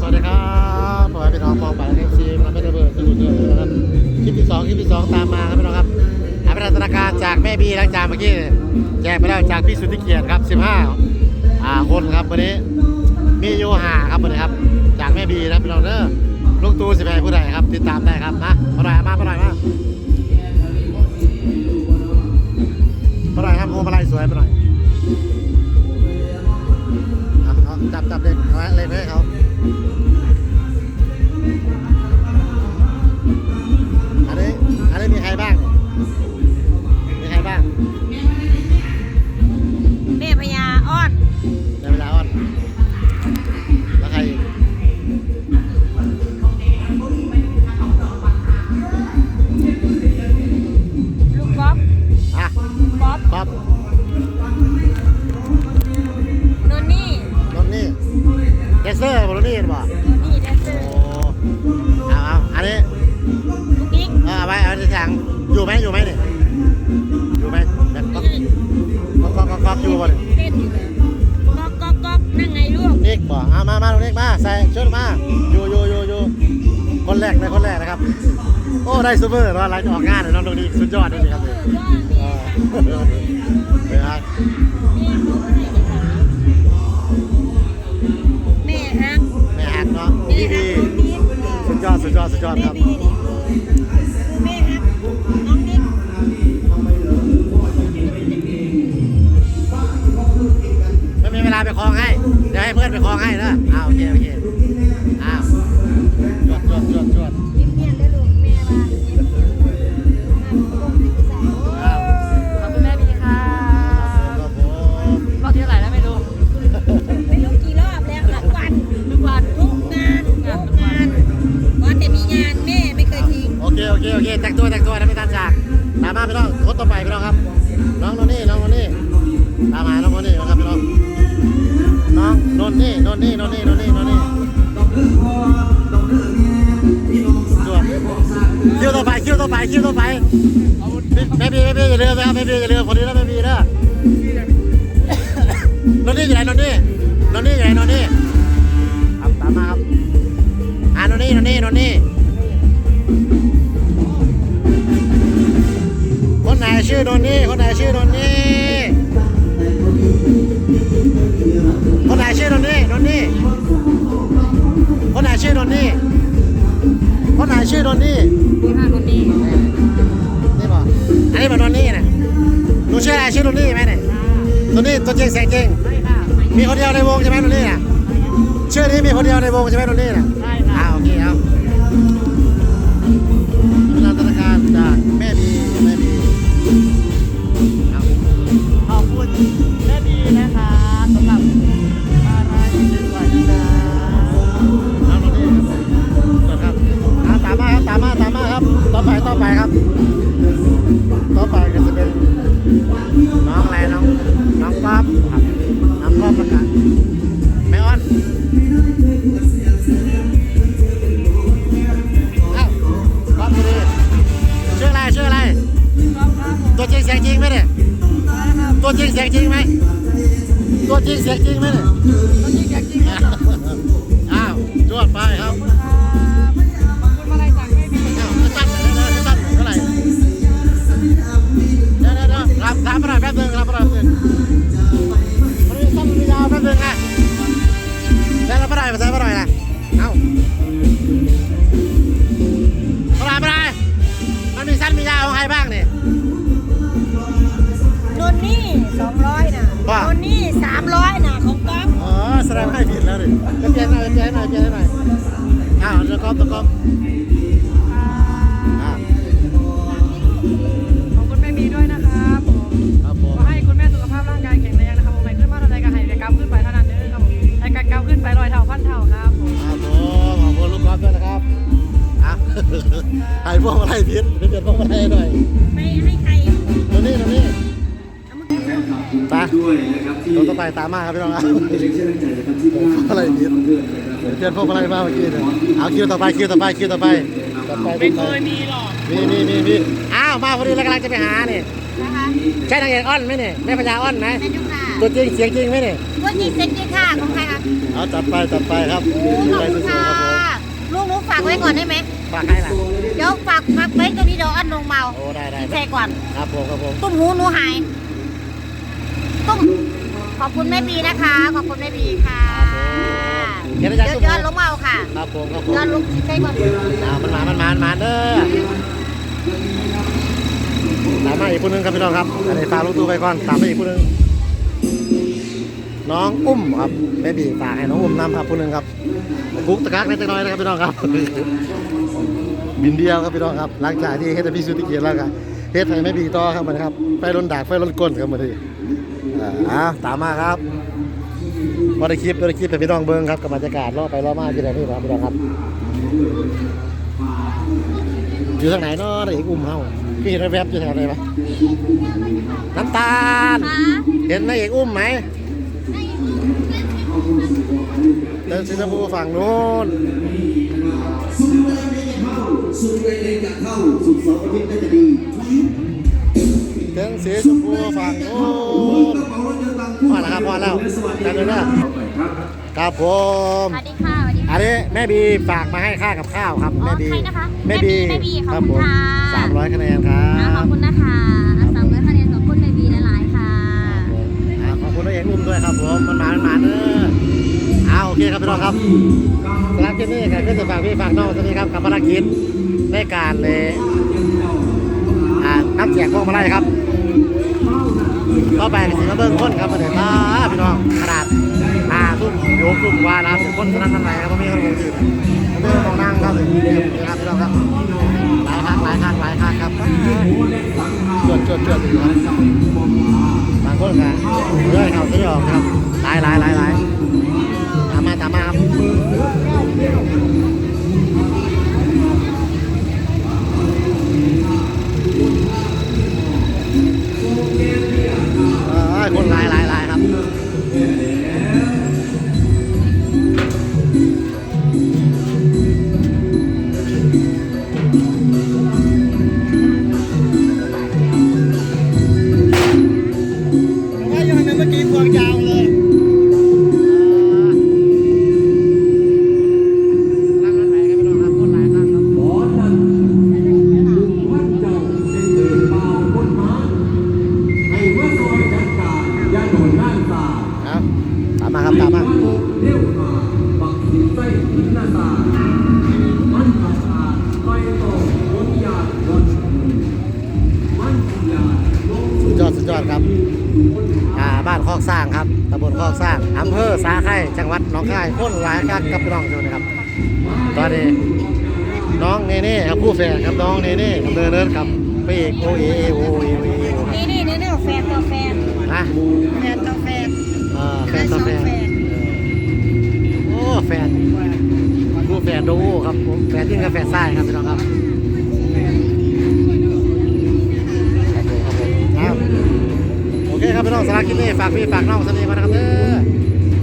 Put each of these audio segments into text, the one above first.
สวัสดีครับผมเป็นน้องปองป่าเอฟซีมันไม่ได้เบิร์ดสมุดเดือดนะครับ คลิปที่สองคลิปที่สองตามมาครับพี่น้องครับหาเป็นธนาคารจากแม่บีหลังจากเมื่อกี้แจกไปแล้วจากพี่สุทธิเกียรติครับ15อ่าคนครับวันนี้ มีโยหาครับวันนี้ครับ จากแม่บีนะพี่น้องเด้อลูกตูสิบแปดผู้ใดครับ ติดตามได้ครับมามาหน่อยมามาหน่อยมามาหน่อยครับโอ้มาไล่สวยมาหน่อย เอาจับเด็กเอาไว้เลยให้เขา อร์บอลนี่หรือเปล่าโนนนี่แดนเซอโอ้ร์เอาเอาอันนี้ลูกกิ๊กเออเอาไว้เอาที่ทางอยู่ไหมอยู่ไหมเนี่ยอยู่ไหมแบบก๊อกก๊อกก๊อกก๊อกก๊อกอยู่บ่เนี่ยเต้นอยู่เลยก๊อกก๊อกก๊อกนั่งไงลูกนิกบ่เอามามาตรงนี้มาใส่ชุดมาอยู่อยู่อยู่อยู่คนแรกเลยคนแรกนะครับ โอ้ได้ซูเปอร์เนาะหลังจากออกงานเลยน้องตรงนี้สุดยอดเลยครับเอเนี่ยอยอดเออเป็นไง สุดยอดสุดยอดสุดยอดแม่ครับบีนี่แม่ฮักน้องนิดไม่มีเวลาไปคลองให้ เดี๋ยวให้เพื่อนไปคลองให้นะอ้าวโอเคโอเคอ้าวจวดจวดจวดจวดเนียนๆได้ เคโอเคแต่งตัวแต่งตัวนะไม่ทันจากตามมาพี่น้องคนต่อไปพี่น้องครับ น้องโนนี่น้องโนนี่ตามมาน้องโนนี่นะครับพี่น้องน้องโนนี่โนนี่โนนี่โนนี่โนนี่จวดคิวต่อไปคิวต่อไปคิวต่อไปแม่บีแม่บีอย่าลืมนะครับแม่บีอย่าลืมคนนี้นะแม่บีนะนนนี่อยู่ไหนนนนี่นนนี่อยู่ไหนนนนี่ครับตามมาครับอ่านนนี่นนนี่นนนี่ อนนนี่คนไหนชื่อนนนี่คนไหนชื่อนนนี่นนนี่คนไหนชื่อนนนี่คนไหนชื่อนนนี่นี่ค่ะคนนี้นี่บอกอันนี้บอกนนนี่นะหนูชื่ออะไรชื่อนนนี่ไหมเนี่ยนนนี่ตัวจริงเสียงจริงใช่ค่ะมีคนเดียวในวงใช่ไหมนนนี่น่ะชื่อนี้มีคนเดียวในวงใช่ไหมนนนี่น่ะใช่อ่าค่ะโอเคครับ อยากจริงนะอ้าวจวดไปครับขอบคุณมาลัยจากแม่ดีอ้าวจะสั้นเลยนะจะสั้นเท่าไหร่เดี๋ยวเดี๋ยวเดี๋ยวรับถามมาหน่อยแป๊บนึงรับมาหน่อยแป๊บนึงมันมีสั้นมียาวแป๊บนึงนะเดี๋ยวรับมาหน่อยมาใส่มาหน่อยนะเอ้ามาหน่อยมายมันมีสั้นมียาวของใครบ้างเนี่ยนนนี่สองร้อยนะว่านนนี่สามร้อยนะของ แสดงว่าให้ผิดแล้วดิจะเปลี่ยนหน่อยเปลี่ยนหน่อยเปลี่ยนหน่อยอ้าวตะกอบตะกอบอ่าขอบคุณแม่บีด้วยนะครับผมครับผขมอให้คุณแม่สุขภาพร่างกายแข็งแรงนะครับผมไหนขึ้นมาเท่าไรก็ให้กำขึ้นไปเท่านั้นเด้อครับผมให้กำขึ้นไปร้อยเท่าพันเท่าครับผมครับผมขอบคุณลูกกอล์ฟด้วยนะครับอะให้พวกมาไล่พิษไปเปลี่ยนพวกมาไล่หน่อยไม่ให้ใครตรงนี้ตรงนี้เอามากิน ตาด้วยนะครับที่ตัวต่อไปตามมาครับพี่น้องครับเป็นเล็กเช่นใจนะครับที่บ้านอะไรพิษเพื่อนนะครับเปลี่ยนพวกมาไล่มาเมื่อกี้เนี่ยเอาคิวต่อไปคิวต่อไปคิวต่อไปต่อไปไม่เคยมีหรอกมีมีมีมีอ้าวมาพอดีแล้วกำลังจะไปหาเนี่ยนะคะใช่นางเอกอ้อนไหมเนี่ยแม่พญาอ้อนไหมแม่จุ๊ค่ะตัวจริงเสียงจริงไหมเนี่ยตัวจริงเซ็กซี่ค่ะของใครคะเอาจัดไปจัดไปครับโอ้ขอบใจคุสู้ณๆค่ะครับผมลูกหนูฝากไว้ก่อนได้ไหมฝากให้ล่ะเดี๋ยวฝากฝากไว้ตัวนี้เดี๋ยวอันลงเมาโอ้ได้ได้ใส่ก่อนครับผมครับผมตุ้มหูหนูหาย ตุ้ม ขอบคุณแม่บีนะคะ ขอบคุณแม่บีค่ะเดี๋ยวเดี๋ยวจะเดี๋ยวอันลงเมาค่ะครับผมครับผมเดี๋ยวอันลงใส่ก่อนอ่ามันมามันมามันมาเด้อตามมาอีกคนนึงครับพี่น้องครับอันนี้ฝากลูกตู้ไปก่อนตามมาอีกคนนึงน้องอุ้มครับแม่บีฝากให้น้องอุ้มนำครับคนนึงครับกุ๊กตะกักเล็กน้อยนะครับพี่น้องครับบินเดียวครับพี่น้องครับหลังจากที่เฮ็ดให้พี่สุติเกียรติแล้วก็เฮ็ดให้แม่บีต่อครับมันครับไฟล้นดากไฟล้นก้นครับมันที อ่าอ่าตามมาครับบริคลิปบริคลิปแต่พี่น้องเบิ้งครับกับบรรยากาศรอบไปรอบมาที่ไหนพี่ครับพี่น้องครับ อยู่ทางไหนเนาะเอกอุ้มเฮาพี่เห็นแวบๆอยู่แถวไหนปะน้ำตาลค่ะเห็นนายเอกอุ้มไหมเดินสิงคโปร์ฝั่งนู้นสุดเลยจะเข้าสุดเสาร์อาทิตย์น่าจะดี เดินสีชมพูฝั่งนู้นพอแล้วครับพอแล้วจำเลยนะครับผมสวัสดีค่ะสวัสดีค่ะ อันนี้แม่บีฝากมาให้ค่ากับข้าวครับอ๋อแม่บีใครนะคะแม่บีแม่บีขอบครับคุผณมค่ะ สามร้อยคะแนนครัอ่าขอบบคุณนะคะสามร้อยคะแนนขอบคุณแม่บีหลายๆค่ะ อ่าขอบคุณนายเอกอุ้มด้วยครับผมมันมามันมาเด้อเอาโอเคครับพี่น้องครับสำหรับคลิปนี้ก็ขึ้นจะฝากพี่ฝากน้องสวัสดีครับกับภารกิจในการเลยอ่านับแจกพวกมาไล่ครับ ก็ไปสิมาเบิ้งคนครับเดี๋ยวมาพี่น้องขนาดอาทุ่มโยกทุ่มวานะครับเป็นคนนั้นนั่นไหนครับผมมีคนมองถือผมมีคนมองนั่งครับนี่ครับพี่น้องครับหลายครั้งหลายครั้งหลายครั้งครับจวดจวดจวดอยู่ครับบางคนกันเรื่อยเขาจะยอมครับหลายหลายหลายหลาย รับตามมาเลี้ยวมาบักสิไส้หินหน้าตามันขาดขาดไปต่อวนยาวนมันยาลงสุดยอดสุดยอดครับ บ้านคอกสร้างครับตำบลคอกสร้างอำเภอสาไข่จังหวัดหนองคายคนหลายครับกับน้องทุกคนะครับ ตอนนี้น้องเนเน่ครับผู้แฝดครับน้องเนเน่กับเดินเดินครับไปเอกโอเอโอเอโอเอนี่นี่นี่นี่แฟนตัวแฟนนะแฟนตัวแฟนเออแฟนต่อแฟนโอ้แฟนผู้แฝดโดครับผมแฝดยิ่งกับแฝดไส้ครับพี่น้องครับครับผมครับ เคครับพี่น้องสาระคลิปนี้ฝากพี่ฝากน้องสนีมานะครับเด้อ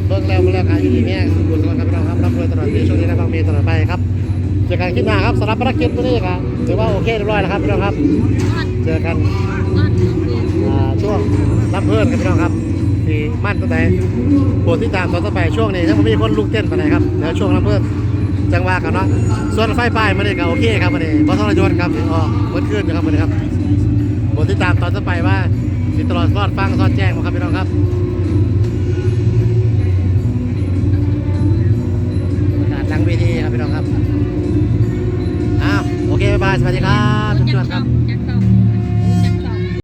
เบิ่งแล้วมาแล้วกันอยู่ดีแม่สุขุมสวัสดิ์ครับพี่น้องครับรับรวยตลอดปีช่วงนี้นะบางมีตลอดไปครับเจอกันคลิปหน้าครับสำหรับภารกิจตัวนี้ครับถือว่าโอเคเรียบร้อยแล้วครับพี่น้องครับ เจอกันช่วงรับเพื่อนครับพี่น้องครับที่มั่นตั้งแต่โปรดติดตามตอนต่อไปช่วงนี้ถ้าผมมีคนลุกเต้นไปไหนครับเดี๋ยวช่วงรับเพื่อนจังหวะกันเนาะส่วนไฟป้ายมันนี่ก็โอเคครับมันนี่เพราะทรยศครับอ๋อเมื่อคืนนะครับมันนี่ครับโปรดติดตามตอนต่อไปว่า สิตลอดสอดฟังซอดแจ้งมาครับพี่น้องครับประกาศหลังเวทีครับพี่น้องครับอ้าวโอเคบายบายสวัสดีครับทุกท่านครับ